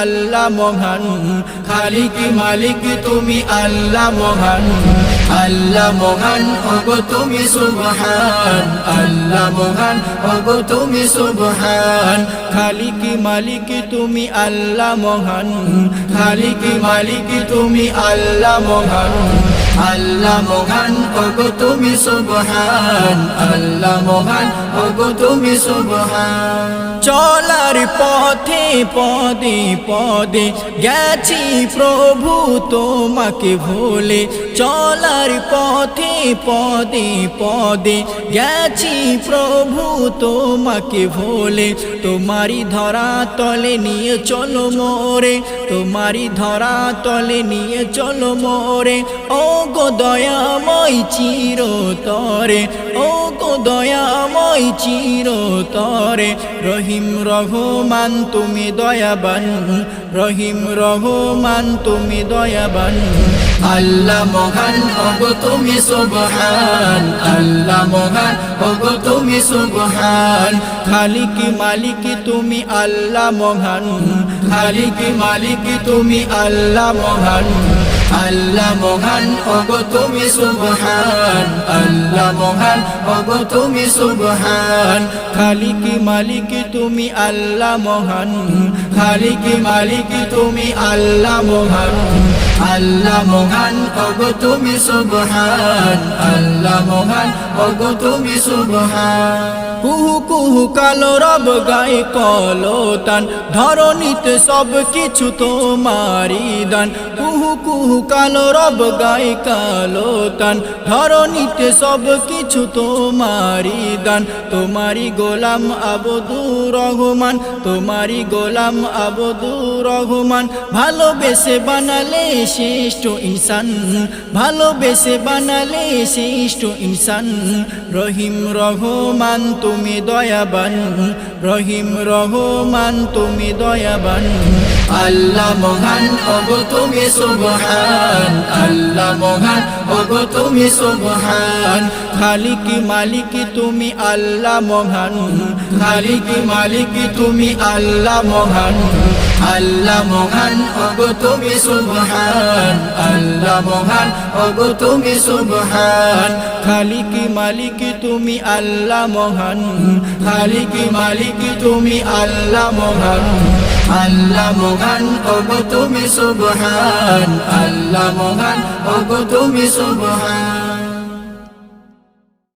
আল্লাহ মহান, খালিক মালিক তুমি আল্লাহ মহান। আল্লাহ মহান, ওগো তুমি সুবহান। আল্লাহ মহান, ওগো তুমি সুবহান। খালিক মালিক তুমি আল্লাহ মহান, খালিক মালিক তুমি আল্লাহ মহান। আল্লাহ মহান, ওগো তুমি সুবহান। আল্লাহ মহান তুমি সুবহান। চলার পথে, পদে পদে গেছি প্রভু তোমাকে ভোলে। চলার পথে, পদে পদে গেছি প্রভু তোমাকে ভোলে। তোমারি ধরা তলে নিয়ে চলো মোরে। তোমারি ধরা তলে নিয়ে চলো মোরে। ও গো দয়াময় চির তরে ও গো দয়াময় চির তরে রহিম রহমান, তুমি দয়াবান। রহিম রহমান, তুমি দয়াবান। আল্লাহ মহান, ওগো তুমি সুবহান। আল্লাহ মহান, ওগো তুমি সুবহান। খালিক মালিক তুমি আল্লাহ মহান। খালিক মালিক তুমি আল্লাহ মহান। আল্লাহ মহান, ওগো তুমি সুবহান। আল্লাহ মহান, ওগো তুমি সুবহান। খালিক মালিক তুমি আল্লাহ মহান। খালিক মালিক তুমি আল্লাহ মহান। আল্লাহ মহান, ওগো তুমি সুবহান। আল্লাহ মহান, ওগো তুমি সুবহান। কুহু কুহু কালো রব গায়ে কলো তান ধরণীতে সব কিছু তোমারি দান। কুহু কুহু কালো রব গায়ে কালো তান ধরণীতে সব কিছু তোমারি দান। তোমারি গোলাম আবদু রহমান তোমারি গোলাম আবদু রহমান। ভালোবেসে বানালে শ্রেষ্ঠ ইনসান, ভালোবেসে বানালে শ্রেষ্ঠ ইনসান। রহিম রহমান, তুমি দয়াবান। রহিম রহমান, তুমি দয়াবান। আল্লাহ মহান, ওগো তুমি সুবহান। আল্লাহ মহান, ওগো তুমি সুবহান। খালিক মালিক, তুমি আল্লাহ মহান। খালিক মালিক, তুমি আল্লাহ মহান। আল্লাহ মহান ওগো তুমি সুবহান। আল্লাহ মহান ওগো তুমি সুবহান। খালিক মালিক তুমি আল্লাহ মহান। খালিক মালিক তুমি আল্লাহ মহান। আল্লাহ মহান ওগো তুমি সুবহান। আল্লাহ মহান ওগো তুমি সুবহান।